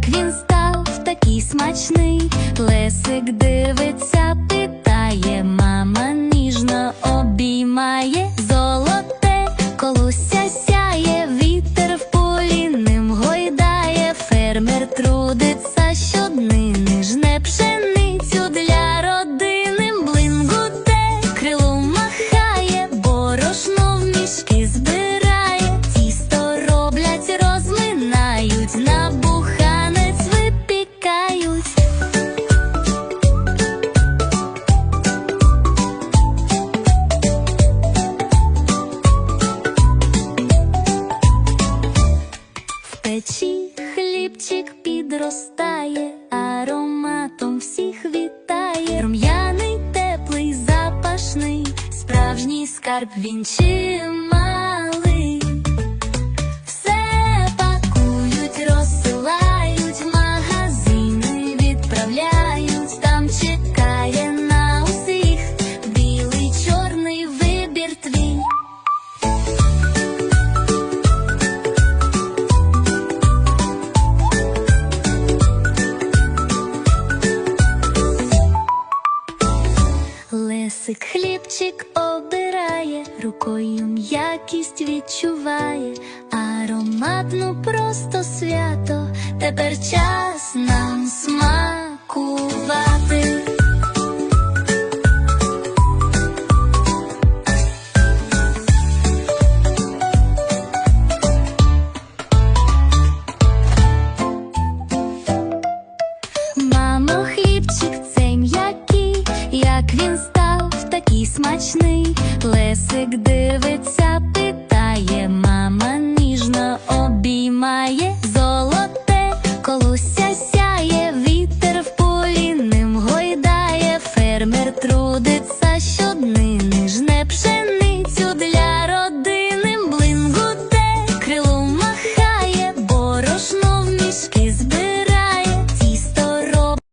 як він став такий смачний, лесик див. Печі хлібчик підростає, ароматом всіх вітає. Рум'яний, теплий, запашний, справжній скарб він чималий. Лесик хлібчик обирає, рукою м'якість відчуває, ароматну просто свято, тепер час нам такий смачний. Лесик дивиться, питає, мама ніжно обіймає золоте, колося сяє, вітер в полі ним гойдає, фермер трудиться